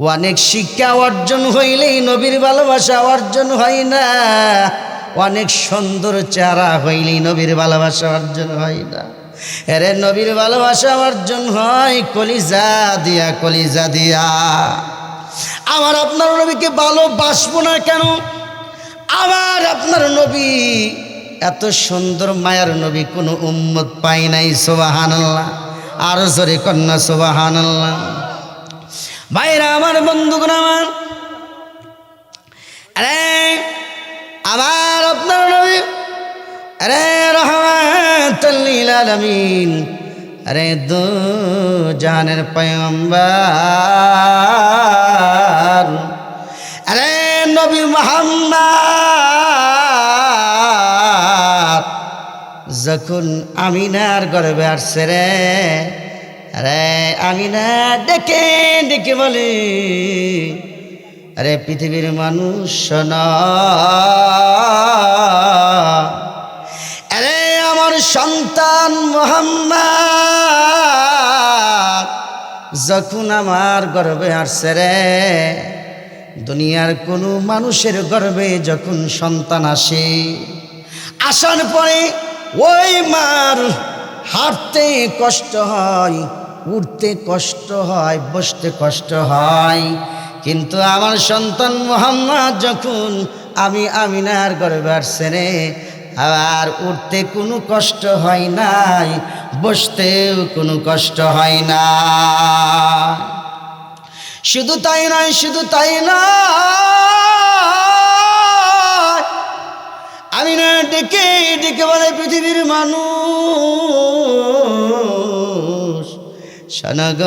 অনেক শিক্ষা অর্জন হইলেই নবীর ভালোবাসা অর্জন হয় না। অনেক সুন্দর চেহারা হইলেই নবীর ভালোবাসা অর্জন হয় না। এরে নবীর ভালোবাসা অর্জন হয় কলিজা দিয়া কলিজা দিয়া। আমার আপনার নবীকে ভালোবাসবো না কেন? আমার আপনার নবী, এত সুন্দর মায়ার নবী কোনো উম্মত পাই নাই সোবাহান আরও জোরে কন্যা সোবাহান ভাইরা, আমার বন্ধুগণ, আমার। আরে আমার আপনার নবী। আরে রহমাতুল্লিল আরে দু জানের পয়ম্বার আরে, নবী মোহাম্মদ। যখন আমিনার গর্বে আসছে রে আরে আমিনা ডেকে ডেকে বলে, আরে পৃথিবীর মানুষ আরে আমার সন্তান মোহাম্মদ, যখন আমার গর্বে আসছে রে, দুনিয়ার কোনো মানুষের গর্বে যখন সন্তান আসে, আসার পরে ওই মার হাঁটতে কষ্ট হয়। উঠতে কষ্ট হয়, বসতে কষ্ট হয়। কিন্তু আমার সন্তান মোহাম্মদ যখন আমি আমিনার গর্বে আসছে রে, আর উঠতে কোনো কষ্ট হয় নাই, বসতেও কোনো কষ্ট হয় না। শুধু তাই নয়, শুধু তাই নয় আমি না ডেকে ডেকে বলে পৃথিবীর মানুষ শোনাগ,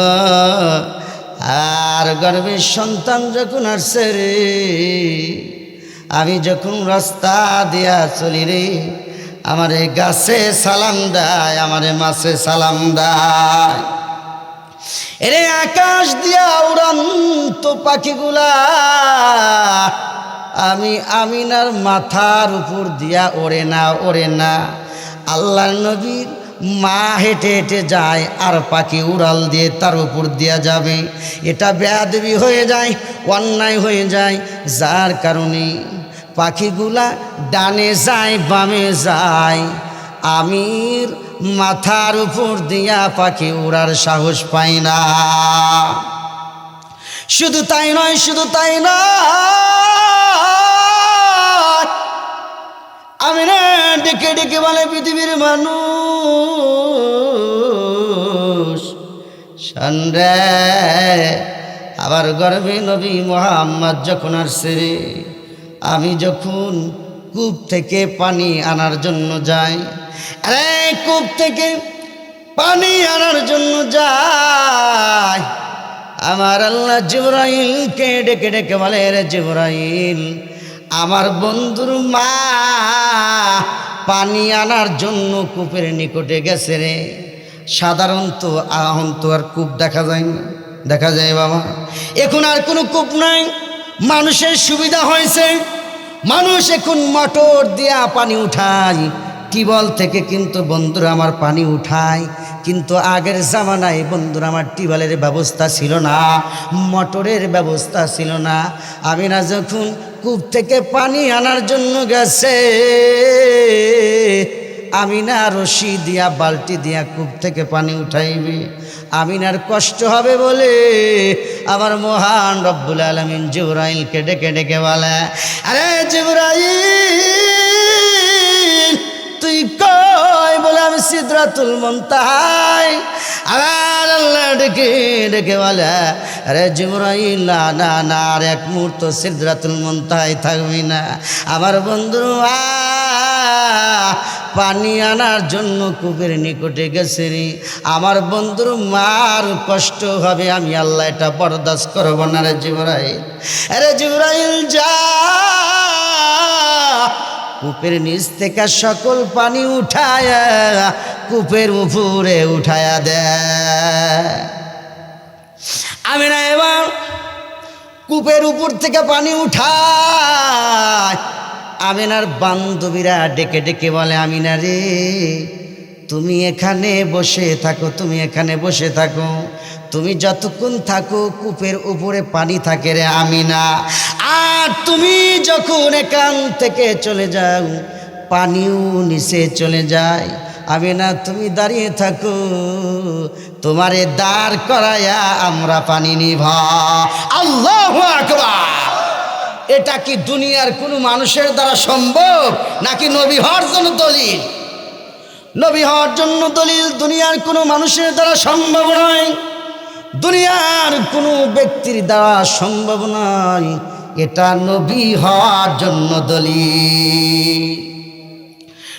আর গর্বের সন্তান যখন আসছে রে, আমি যখন রাস্তা দিয়া চলি রে, আমারে গাছে সালাম দেয়, আমারে মাছে সালাম দেয়। এরে আকাশ দিয়া উড়ন্ত পাখিগুলা, আমি আমিনার মাথার উপর দিয়া ওড়ে না ওড়ে না। আল্লাহ নবীর মা হেঁটে হেঁটে যায়, আর পাখি উড়াল দিয়ে তার উপর দেওয়া যাবে। এটা বেয়াদবি হয়ে যায়, অন্যায় হয়ে যায়, যার কারণে পাখিগুলা ডানে যায়, বামে যায়। আমির মাথার উপর দিয়া পাখি উড়ার সাহস পাই না। শুধু তাই নয়, শুধু তাই নয়। আমি না ডেকে ডেকে বলে পৃথিবীর মানুষ। সন্ধ্যে আবার গর্বে নবী মোহাম্মদ যখন আসছে রে আমি যখন কূপ থেকে পানি আনার জন্য যাই, আরে কূপ থেকে পানি আনার জন্য যাই, আমার আল্লাহ জিবরাইলকে ডেকে ডেকে বলে, রে জিবরাইল আমার বন্ধুর মা পানি আনার জন্য কূপের নিকটে গেছে রে। সাধারণত এখন তো আর কূপ দেখা যায় না। দেখা যায় বাবা। এখন আর কোনো কূপ নাই। মানুষের সুবিধা হয়েছে। মানুষ এখন মোটর দিয়া পানি উঠায়। টিবল থেকে কিন্তু বন্ধুরা আমার পানি উঠায়। কিন্তু আগের জামানায় বন্ধুরা আমার টিবলের ব্যবস্থা ছিল না। মোটরের ব্যবস্থা ছিল না। আমি না যখন কূপ থেকে পানি আনার জন্য গেছে। আমিনা রশি দিয়া, বালতি দিয়া কূপ থেকে পানি উঠাইবে। আমিনার কষ্ট হবে বলে আমার মহান রব্বুল আলমিন জিব্রাইলকে ডেকে ডেকে বলে, আরে জিব্রাইল, তুই কই? বলে আমি সিদ্রাতুল মন্তাহাই। আবার আল্লাহ ডেকে ডেকে বলে, আরে জিব্রাইল, না না আর এক মুহূর্ত সিদ্রাতুল মন্তাহাই থাকবি না। আমার বন্ধুর পানি আনার জন্য কূপের নিকটে গেছে রে। আমার বন্ধুর মার কষ্ট হবে, আমি আল্লাহ এটা বরদাস্ত করব না রে জিবরাইল। আরে জিবরাইল, যা কূপের নিচ থেকে সকল পানি উঠায়, কূপের উপরে উঠায়া দে। আমি না এবার কূপের উপর থেকে পানি উঠায় আমিনার বান্ধবীরা ডেকে ডেকে বলে, আমিনা রে, তুমি এখানে বসে থাকো, তুমি এখানে বসে থাকো। তুমি যতক্ষণ থাকো, কূপের উপরে পানি থাকে রে আমিনা। আর তুমি যখন এখান থেকে চলে যাও, পানিও নিচে চলে যায়। আমিনা, তুমি দাঁড়িয়ে থাকো। তোমারে দাঁড় করায়া আমরা পানি নিভা আল্লাহ এটা কি দুনিয়ার কোনো মানুষের দ্বারা সম্ভব, নাকি নবী হওয়ার জন্য দলিল? নবী হওয়ার জন্য দলিল দুনিয়ার কোনো মানুষের দ্বারা সম্ভব নয়। দুনিয়ার কোনো ব্যক্তির দ্বারা সম্ভব নয়। এটা নবী হওয়ার জন্য দলিল।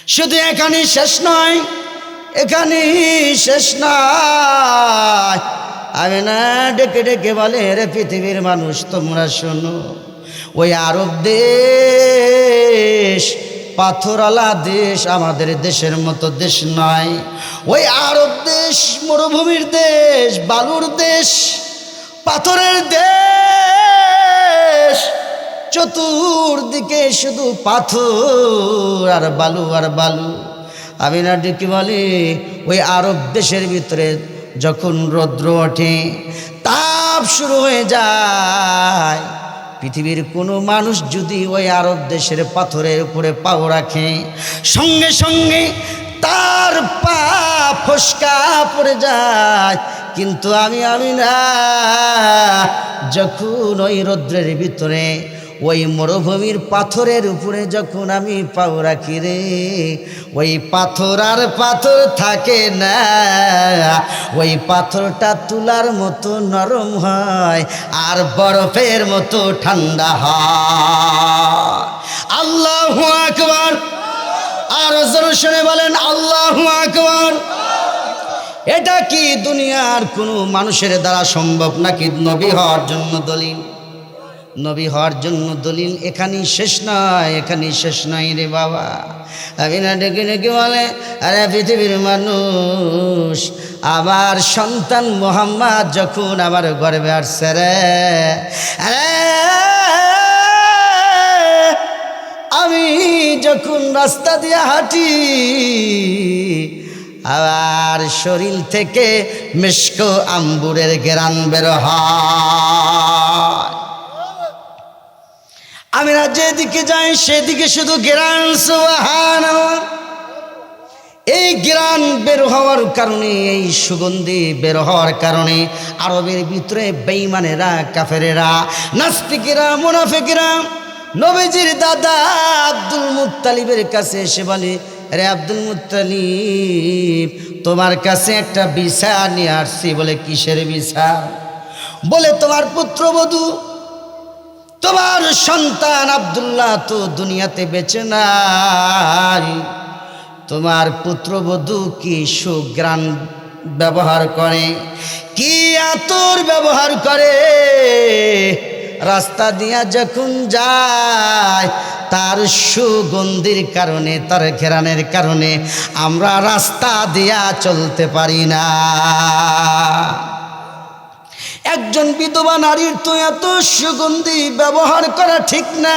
শুধু এখানে শেষ নয় এখানে শেষ নয়। আমি না ডেকে ডেকে বলে, রে পৃথিবীর মানুষ, তোমরা শোনো, ওই আরব দেশ পাথরওয়ালা দেশ আমাদের দেশের মতো দেশ নয় ওই আরব দেশ, মরুভূমির দেশ, বালুর দেশ, পাথরের দেশ। চতুর্দিকে শুধু পাথর আর বালু আর বালু। আমি না ডেকে বলি, ওই আরব দেশের ভিতরে যখন রৌদ্র ওঠে, তাপ শুরু হয়ে যায়। পৃথিবীর কোনো মানুষ যদি ওই আরব দেশের পাথরের উপরে পাও রাখে, সঙ্গে সঙ্গে তার পা ফসকা পড়ে যায়। কিন্তু আমি আমি না, যখন ওই রৌদ্রের ভিতরে ওই মরুভূমির পাথরের উপরে যখন আমি পাও রাখি রে, ওই পাথর আর পাথর থাকে না। ওই পাথরটা তুলার মতো নরম হয় আর বরফের মতো ঠান্ডা হয়। আল্লাহ আকবার। আর শুনে বলেন, আল্লাহ আকবার। এটা কি দুনিয়ার কোনো মানুষের দ্বারা সম্ভব নাকি নবী হওয়ার জন্য দলিল? নবী হওয়ার জন্য দলিল এখানেই শেষ নয়, এখানেই শেষ নয় রে বাবা। আমি না ডেকে ডেকে বলে, আরে পৃথিবীর মানুষ, আমার সন্তান মোহাম্মদ যখন আমার গর্বে আসছে রে আমি যখন রাস্তা দিয়ে হাঁটি আবার শরীর থেকে মিষ্ক আম্বুরের গেরান বের হয়। আমি না যেদিকে যাই, সেদিকে শুধু গেরান সুবহান এই গ্রান বের হওয়ার কারণে, এই সুগন্ধি বের হওয়ার কারণে আরবের ভিতরে বেইমানেরা কাফেরেরা, নাস্তিকেরা, মুনাফেকেরা, নবীজির দাদা আব্দুল মুত্তালিবের কাছে এসে বলে, রে আব্দুল মুত্তালিব, তোমার কাছে একটা বিছা নিয়ে আসছি। বলে, কিসের বিছা বলে, তোমার পুত্রবধূ তোমার সন্তান আব্দুল্লাহ তো দুনিয়াতে বেঁচে নাই। তোমার পুত্রবধূ কি সুগ্রাণ ব্যবহার করে? কি আতর ব্যবহার করে? রাস্তা দিয়া যখন যায়, তার সুগন্ধির কারণে, তার ঘেরানের কারণে আমরা রাস্তা দিয়া চলতে পারি না। একজন বিধবা নারীর তো এত সুগন্ধি ব্যবহার করা ঠিক না।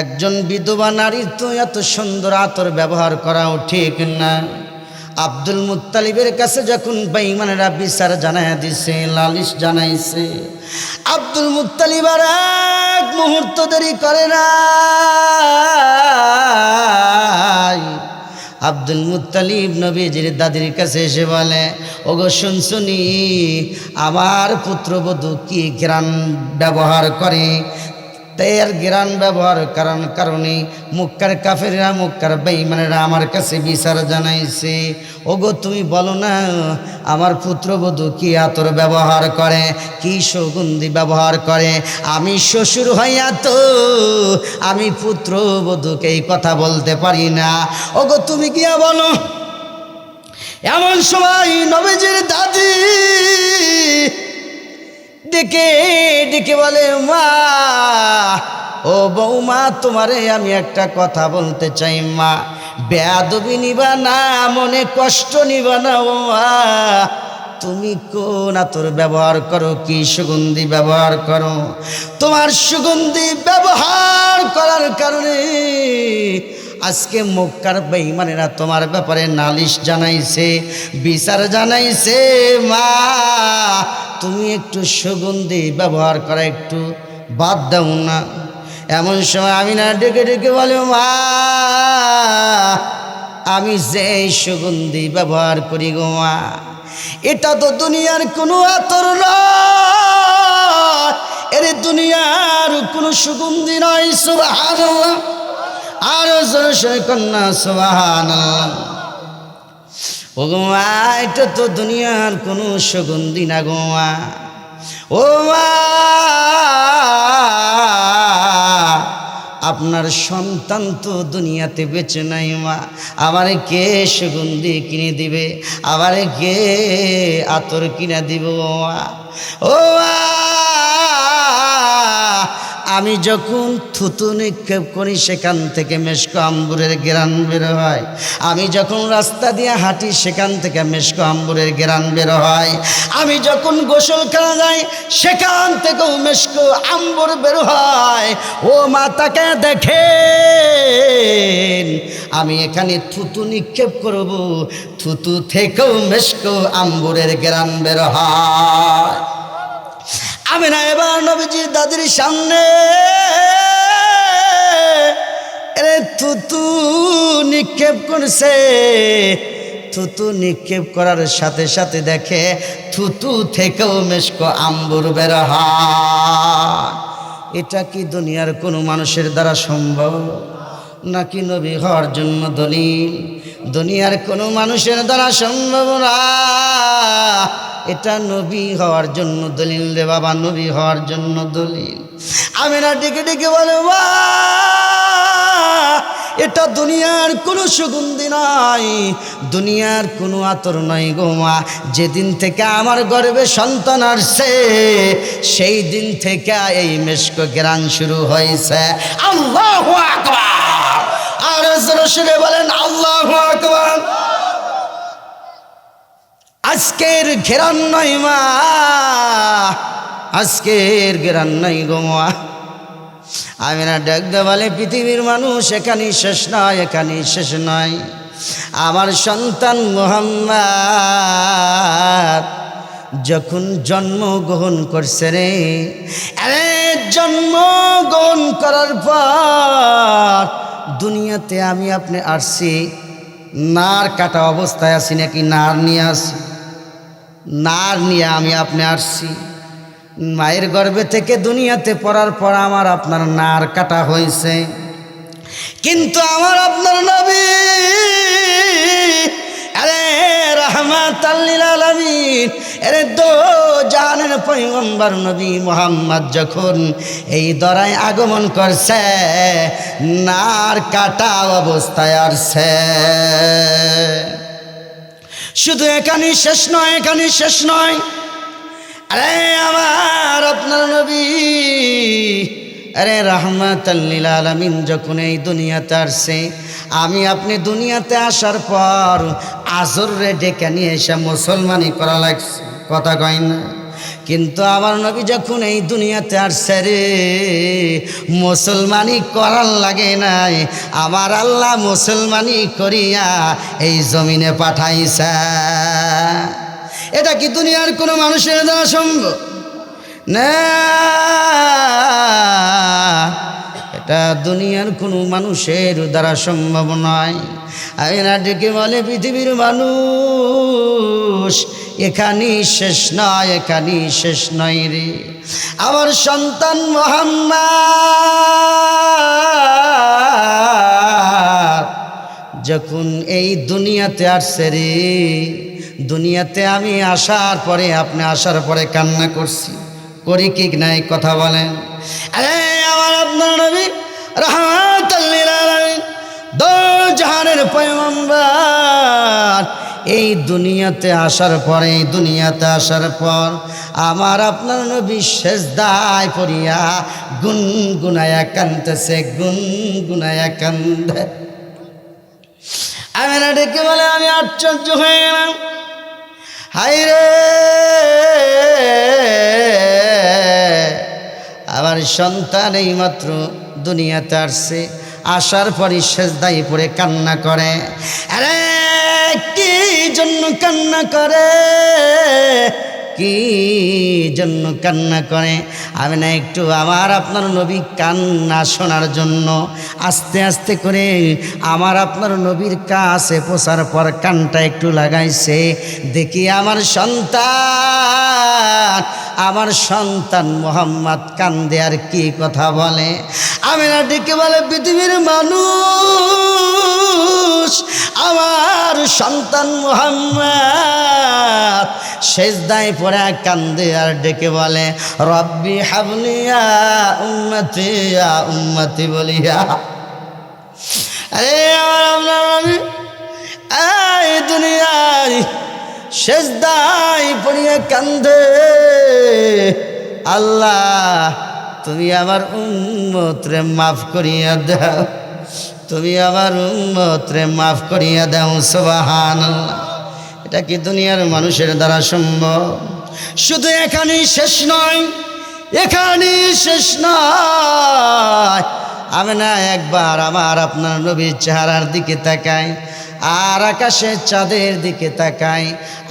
একজন বিধবা নারীর তো এত সুন্দর আতর ব্যবহার করাও ঠিক না। আব্দুল মুত্তালিবের কাছে যখন বেঈমানেরা বিচার জানাই দিছে, লালিশ জানাইছে, আব্দুল মুত্তালিব আর এক মুহূর্ত দেরি করে না আব্দুল মুতালিব নবীজির দাদির কাছে এসে বলে, ওগো শুনশুনি আমার পুত্রবধূ কি গ্রাম ব্যবহার করে? তের গ্রান ব্যবহার কারণ কারণে মুক্কার কাফেরা মুক্কার বেইমানেরা আমার কাছে বিচার জানাইছে। ওগো, তুমি বলো না, আমার পুত্রবধূ কি আতর ব্যবহার করে, কি সুগন্ধি ব্যবহার করে? আমি শ্বশুর হইয়া তো আমি পুত্রবধূকে এই কথা বলতে পারি না। ওগো, তুমি গিয়া বলো, এমন সময় নবীজির দাদি ডেকে ডেকে বলে, মা, ও বৌমা, তোমারে আমি একটা কথা বলতে চাই, মা। বেয়াদবি নিবা না, মনে কষ্ট নিবা না, ও মা। তুমি কোন আতর ব্যবহার করো, কি সুগন্ধি ব্যবহার করো? তোমার সুগন্ধি ব্যবহার করার কারণে আজকে মক্কার বেঈমানেরা তোমার ব্যাপারে নালিশ জানাইছে, বিচার জানাইছে। মা, তুমি একটু সুগন্ধি ব্যবহার করা একটু বাদ দাও না। এমন সময় আমি না ডেকে ডেকে বলে, মা, আমি যে সুগন্ধি ব্যবহার করি গো মা, এটা তো দুনিয়ার কোনো আতর নয়। এর দুনিয়ার কোনো সুগন্ধি নয় সুবাহান আর কন্যা সুবাহান ও গোমা এটা তো দুনিয়ার কোনো সুগন্ধি না গোমা ও আপনার সন্তান তো দুনিয়াতে বেঁচে নাই মা। আমারে কে সুগন্ধি কিনে দিবে? আমারে কে আতর কিনে দিব ও মা আমি যখন থুতু নিক্ষেপ করি, সেখান থেকে মেশকো আম্বুরের গ্রান বের হয়। আমি যখন রাস্তা দিয়ে হাঁটি, সেখান থেকে মেশকো আম্বুরের গ্রান বের হয়। আমি যখন গোসল করা যাই, সেখান থেকেও মেশকো আম্বুর বের হয়। ও মাতাকে দেখে আমি এখানে থুতু নিক্ষেপ করব। থুতু থেকেও মেশকো আম্বুরের গ্রান বের হয়। আমি না এবার নবীজি দাদির সামনে। থুতু নিক্ষেপ করছে। থুতু নিক্ষেপ করার সাথে সাথে দেখে থুতু থেকেও মেশক আম্বুর বের এটা কি দুনিয়ার কোনো মানুষের দ্বারা সম্ভব? নাকি নবী হওয়ার জন্য দলিল? দুনিয়ার কোনো মানুষের দ্বারা সম্ভব না। এটা নবী হওয়ার জন্য দলিল রে বাবা নবী হওয়ার জন্য দলিল। আমি না ডেকে ডেকে বলে "মা, এটা দুনিয়ার কোনো সুগন্ধি নয় দুনিয়ার কোনো আতর নয় গো মা। যেদিন থেকে আমার গর্বে সন্তান আসছে সেই দিন থেকে এই মেশক গ্রান শুরু হয়েছে। আল্লাহ আর বলেন আল্লাহ আকবার। আজকের ঘেরান নয় মা। আজকের ঘেরান নাই গো মা। আমি না ডাকতে বলে, পৃথিবীর মানুষ এখানেই শেষ নয়, এখানেই শেষ নয়। আমার সন্তান মোহাম্মদ যখন জন্মগ্রহণ করছে রে জন্মগ্রহণ করার পর দুনিয়াতে আমি আপনি আসছি, নার কাটা অবস্থায় আছি নাকি নার নিয়ে আসি নার নিয়ে আমি আপনি আসছি। মায়ের গর্ভে থেকে দুনিয়াতে পড়ার পর আমার আপনার নার কাটা হয়েছে। কিন্তু আমার আপনার নবী আরে আরে দো জাহানের পয়গম্বর নবী মোহাম্মদ যখন এই দরায় আগমন করছে, নার কাটা অবস্থায় আসছে। শুধু এখানেই শেষ নয়, এখানেই শেষ নয়। আরে আমার আপনার নবী, আরে রহমত আলমিন, যখন এই দুনিয়াতে আসছে, আমি আপনি দুনিয়াতে আসার পর আজর রে ডেকে নিয়ে এসে মুসলমানি করা লাগছে। কথা কয় না। কিন্তু আমার নবী যখন এই দুনিয়াতে আসছে রে, মুসলমানি করার লাগে নাই। আমার আল্লাহ মুসলমানি করিয়া এই জমিনে পাঠাইছে। এটা কি দুনিয়ার কোনো মানুষের দ্বারা সম্ভব? না। এটা দুনিয়ার কোনো মানুষের দ্বারা সম্ভব নয়। আয়না ডেকে বলে পৃথিবীর মানুষ এখানেই শেষ নয় এখানেই শেষ নয় রে। আমার সন্তান মোহাম্মদ, যখন এই দুনিয়াতে আসছে রে, দুনিয়াতে আমি আসার পরে, আপনি আসার পরে কান্না করছি। করি কি না এই কথা বলেন। আমার আপনার নবী রহমাতাল্লিল আলামিন দো জাহানের পয়গম্বর এই দুনিয়াতে আসার পর, এই দুনিয়াতে আসার পর আমার আপনার শেষ দায় পড়িয়া গুনগুনায়া কান্দতেছে গুনগুনায়া কান্দে আমি না ডেকে বলে, আমি আশ্চর্য হয়ে গেলাম। হাই রে! আমার সন্তান এই মাত্র দুনিয়াতে আসছে, আসার পরই সেজদাই পড়ে কান্না করে। আরে কি জন্য কান্না করে? কি জন্য কান্না করে? আমি না একটু আমার আপনার নবী কান্না শোনার জন্য আস্তে আস্তে করে আমার আপনার নবীর কাছে পোষার পর কানটা একটু লাগাইছে। দেখি আমার সন্তান আমার সন্তান মোহাম্মদ কান্দে আর কি কথা বলে? আমি না ডেকে বলে, পৃথিবীর মানুষ, আমার সন্তান মোহাম্মদ। শেষদায় পড়ে কান্দে আর ডেকে বলে, রব্বি হাবলিয়া উম্মতি ইয়া উম্মতি বলিয়া। আরে আমার আপনার নবী, এই দুনিয়ায় শেষদায় পড়িয়া কান্দে। আল্লাহ তুমি আমার উম্মতরে মাফ করিয়া দাও। তুমি আমার উম্মতরে মাফ করিয়া দাও সোবাহান এটা কি দুনিয়ার মানুষের দ্বারা সম্ভব? শুধু এখানেই শেষ নয় এখানেই শেষ নয়। আমি না একবার আমার আপনার নবীর চেহারার দিকে তাকাই, আর আকাশের চাঁদের দিকে তাকাই।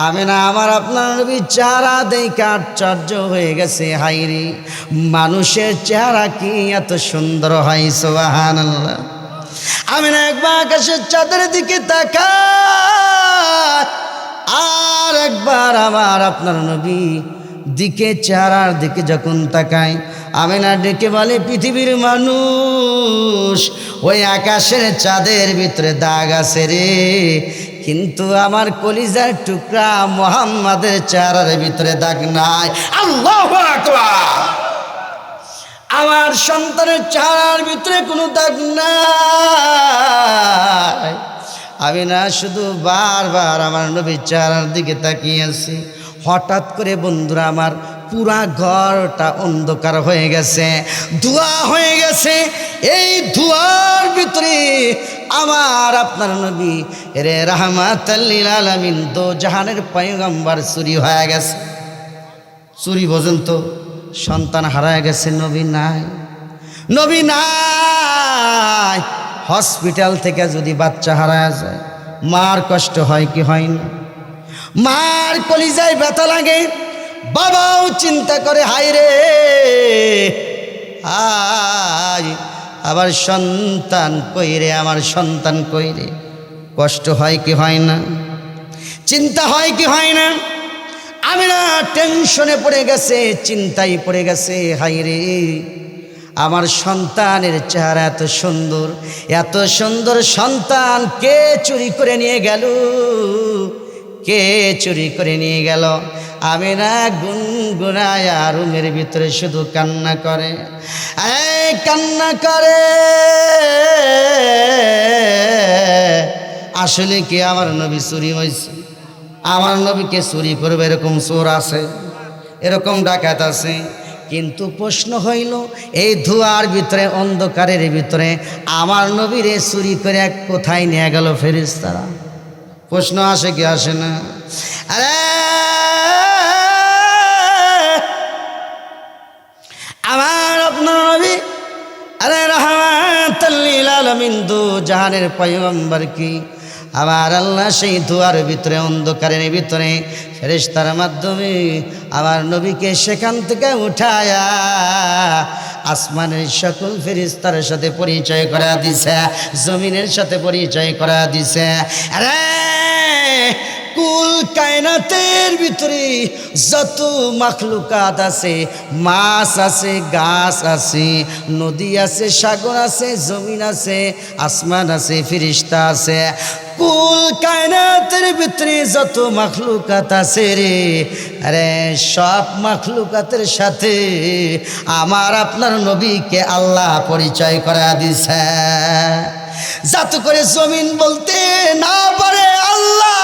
আমি না আমার আপনার নবীর চেহারা দেখে আশ্চর্য হয়ে গেছে হাইরি মানুষের চেহারা কি এত সুন্দর হয় সোহান আমি না একবার আকাশের চাঁদের দিকে তাকাই, আর একবার আমার আপনার নবী দিকে চেহারার দিকে যখন তাকাই আমি না ডেকে বলে, পৃথিবীর মানুষ, ওই আকাশের চাঁদের ভিতরে দাগ আছে রে। কিন্তু আমার কলিজার টুকরা মোহাম্মদের চেহারার ভিতরে দাগ নাই। আল্লাহ আমার সন্তানের চেহারার ভিতরে কোনো দাগ নাই। আমি না শুধু বারবার আমার নবীর চেহারার দিকে তাকিয়ে আছি। হঠাৎ করে বন্ধুরা আমার পুরা ঘরটা অন্ধকার হয়ে গেছে, ধোয়া হয়ে গেছে। এই ধোয়ার ভিতরে আমার আপনার নবী রে রাহমাত দো জাহানের পয়গম্বর চুরি হয়ে গেছে। চুরি পর্যন্ত সন্তান হারায় গেছে, নবী নাই। নবী নাই। হসপিটাল থেকে যদি বাচ্চা হারায় যায়, মার কষ্ট হয় কি হয় না? মার কলিজায় ব্যথা লাগে। বাবাও চিন্তা করে হাই রে আবার সন্তান কইরে আমার সন্তান কইরে কষ্ট হয় কি হয় না? চিন্তা হয় কি হয় না? আমি না টেনশনে পড়ে গেছে, চিন্তায় পড়ে গেছে হাই রে, আমার সন্তানের চেহারা এত সুন্দর এত সুন্দর সন্তান কে চুরি করে নিয়ে গেল? কে চুরি করে নিয়ে গেল? আমি না গুনগুনায় রুমের ভিতরে শুধু কান্না করে। কান্না করে। আসলে কি আমার নবী চুরি হয়েছে? আমার নবীকে চুরি করবে এরকম চোর আছে, এরকম ডাকাত আছে। কিন্তু প্রশ্ন হইল, এই ধোয়ার ভিতরে, অন্ধকারের ভিতরে আমার নবীরে চুরি করে কোথায় নিয়ে গেল ফেরিস তারা প্রশ্ন আসে কি আসে না? আরে! আমার আপনার আরে রহমাতাল্লিল জাহানের পয়গম্বর কি? আমার আল্লাহ সেই ধোয়ার ভিতরে, অন্ধকারের ভিতরে, ফেরেশতার মাধ্যমে আমার নবীকে সেখান থেকে উঠায়া আসমানের সকল ফেরিস্তার সাথে পরিচয় করা দিছে জমিনের সাথে পরিচয় করা দিছে। আরে কুল কায়নাতের ভিতরে যত মাখলুকাত আছে, মাছ আছে, গাছ আছে, নদী আছে, সাগর আছে, জমিন আছে, আসমান আছে ফিরিস্তা আছে। কুল কায়নাতের ভিতরে যত মাখলুকাত আছে রে, আরে সব মাখলুকাতের সাথে আমার আপনার নবীকে আল্লাহ পরিচয় করা দিছে। যাতে করে জমিন বলতে না পারে আল্লাহ।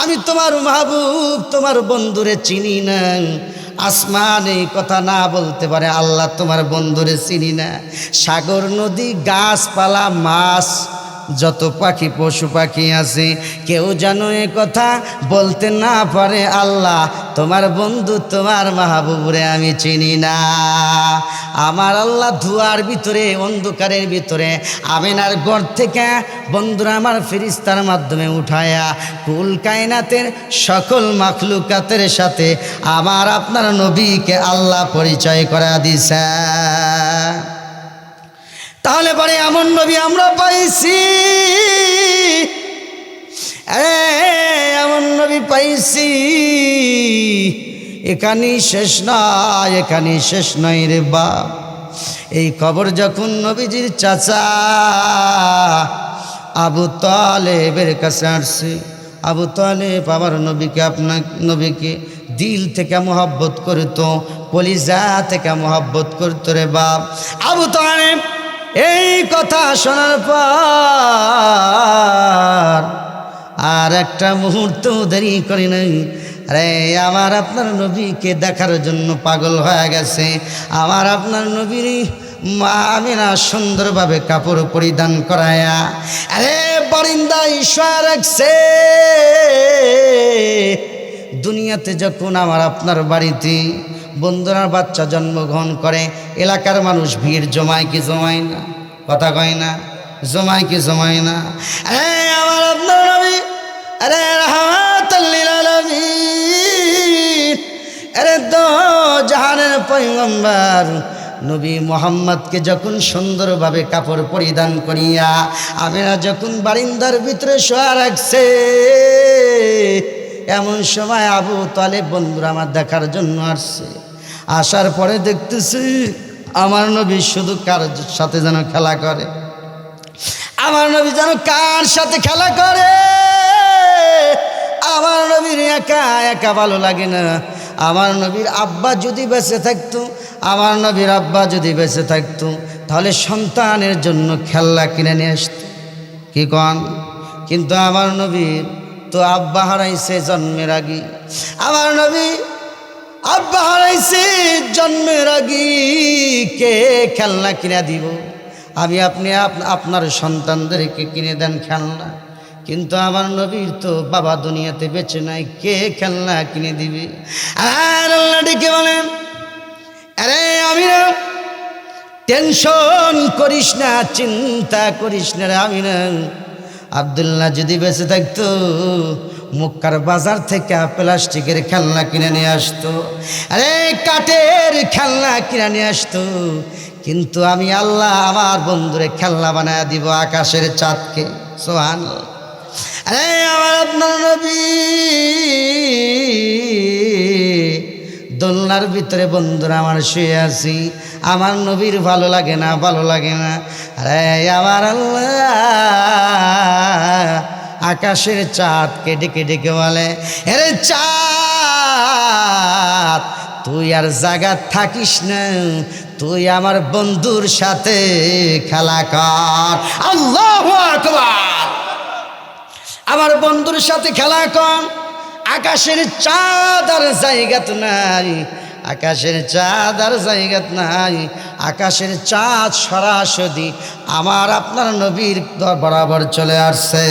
আমি তোমার মাহবুব, তোমার বন্ধুরে চিনি না। আসমান এই কথা না বলতে পারে, আল্লাহ তোমার বন্ধুরে চিনি না। সাগর নদী, গাছপালা, মাছ যত পাখি পশু পাখি আছে, কেউ যেন এ কথা বলতে না পারে, আল্লাহ, তোমার বন্ধু, তোমার মাহবুবরে আমি চিনি না। আমার আল্লাহ ধোয়ার ভিতরে, অন্ধকারের ভিতরে, আমিনার ঘর থেকে বন্ধুরা আমার ফিরিস্তার মাধ্যমে উঠায়া, কুল কায়নাতের সকল মাখলুকাতের সাথে আমার আপনার নবীকে আল্লাহ পরিচয় করা দিছে। তাহলে পরে এমন নবী আমরা পাইছি। এমন নবী পাইছি। এখানেই শেষ নয়, এখানেই শেষ নয় রে বাপ। এই খবর যখন নবীজির চাচা আবু তালেবের কাছে আসছে, আবু তালেব আমার নবীকে আপনার নবীকে দিল থেকে মোহাব্বত করতো, কলিজা থেকে মোহাব্বত করতো রে বাপ। আবু তালেব এই কথা শোনার পর আর একটা মুহূর্ত দেরি করি নাই। আরে, আমার আপনার নবীকে দেখার জন্য পাগল হয়ে গেছে। আমার আপনার নবীর মা আমিনা সুন্দরভাবে কাপড় পরিধান করায়া, আরে, বরিন্দা ঈশ্বর রাখছে। দুনিয়াতে যখন আমার আপনার বাড়িতে বন্ধুরার বাচ্চা জন্মগ্রহণ করে, এলাকার মানুষ ভিড় জমায় কি জমায় না? কথা কয় না। জমায় কি জমায় না? আরে আমার নবী আরে জাহানের নবী মোহাম্মদকে যখন সুন্দরভাবে কাপড় পরিধান করিয়া আমিরা যখন বারিন্দার ভিতরে শোয়া রাখছে, এমন সময় আবু তালে বন্ধুরা আমার দেখার জন্য আসছে। আসার পরে দেখতেছি আমার নবী শুধু কার সাথে যেন খেলা করে? আমার নবী যেন কার সাথে খেলা করে? আমার নবীর একা একা ভালো লাগে না। আমার নবীর আব্বা যদি বেঁচে থাকতো, আমার নবীর আব্বা যদি বেঁচে থাকতো, তাহলে সন্তানের জন্য খেলনা কিনে নিয়ে আসতো। কি কন? কিন্তু আমার নবীর তো আব্বা হারাইছে জন্মের আগে। আমার নবী আব্বা হারাইছে, জন্মের আগে কে খেলনা কিনে দিব? আমি আপনি আপনার সন্তানদেরকে কিনে দেন খেলনা। কিন্তু আমার নবীর তো বাবা দুনিয়াতে বেঁচে নাই, কে খেলনা কিনে দিবে? আর আল্লাহ ডেকে বলেন, আরে আমি না টেনশন করিস না, চিন্তা করিস না রে আমি না আবদুল্লাহ যদি বেঁচে থাকতো মুক্কার বাজার থেকে প্লাস্টিকের খেলনা কিনে নিয়ে আসতো। আরে, কাঠের খেলনা কিনে নিয়ে আসতো। কিন্তু আমি আল্লাহ আমার বন্ধুরে খেলনা বানায় দিব আকাশের চাঁদকে। সোহান আরে, আমার আপনার নবী, দোলনার ভিতরে বন্ধুরা আমার শুয়ে আছি। আমার নবীর ভালো লাগে না, ভালো লাগে না। আরে, আমার আল্লাহ আকাশের চাঁদকে ডেকে ডেকে বলে আরে চাঁদ, তুই আর জায়গা থাকিস না, তুই আমার বন্ধুর সাথে খেলা কর। আল্লাহ আমার বন্ধুর সাথে খেলা কর। আকাশের চাঁদ আর জায়গাত নাই। আকাশের চাঁদ আর জায়গাত নাই। আকাশের চাঁদ সরাসরি আমার আপনার নবীর বরাবর চলে আসছে।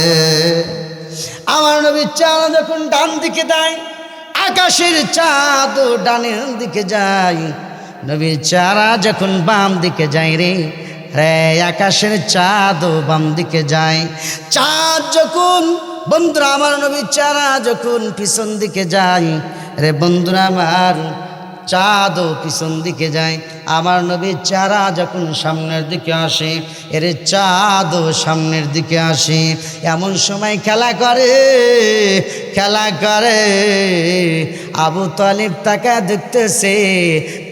আমার নবীর চাঁদ যখন ডান দিকে দেয় আকাশের চাঁদ ডানের দিকে যায়। নবীর চারা যখন বাম দিকে যায় রে রে আকাশের চাঁদ বাম দিকে যায়। চাঁদ যখন, বন্ধুরা আমার নবীর চারা যখন পিছন দিকে যায়, রে বন্ধুরা আমার চাঁদও পিছন দিকে যায়। আমার নবীর চারা যখন সামনের দিকে আসে, এর চাঁদও সামনের দিকে আসে। এমন সময় খেলা করে খেলা করে। আবু তালিব তাকে দেখতেছে,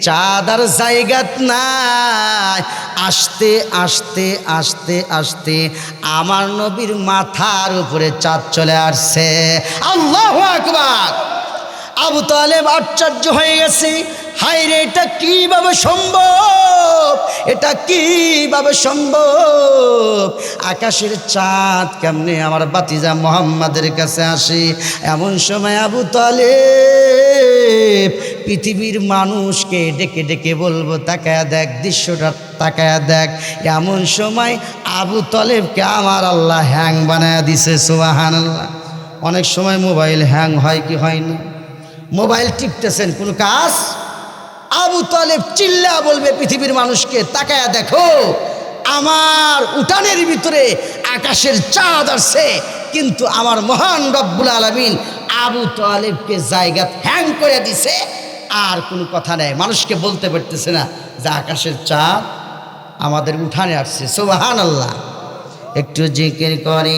চাঁদ আর জায়গাত নাই। আসতে আসতে আসতে আসতে আমার নবীর মাথার উপরে চাঁদ চলে আসছে। আল্লাহ আকবার! আবু তালেব আশ্চর্য হয়ে গেছে। হায় রে এটা কীভাবে সম্ভব? এটা কীভাবে সম্ভব? আকাশের চাঁদ কেমনে আমার বাতিজা মোহাম্মদের কাছে আসে? এমন সময় আবু তালে পৃথিবীর মানুষকে ডেকে ডেকে বলব, তাকায়া দেখ, দৃশ্যটা তাকায়া দেখ। এমন সময় আবু তলেবকে আমার আল্লাহ হ্যাং বানায় দিছে সুবাহান আল্লাহ অনেক সময় মোবাইল হ্যাং হয় কি হয় না? মোবাইল টিপতেছেন, কোনো কাজ? আবু তালেব চিল্লা বলবে পৃথিবীর মানুষকে, তাকায়া দেখো, আমার উঠানের ভিতরে আকাশের চাঁদ আসছে, কিন্তু আমার মহান রব্বুল আলমিন আবু তালেবকে জায়গা হ্যাং করে দিছে, আর কোনো কথা নেই। মানুষকে বলতে পারতেছে না যে আকাশের চাঁদ আমাদের উঠানে আসছে। সোবাহান আল্লাহ একটু জিকির করি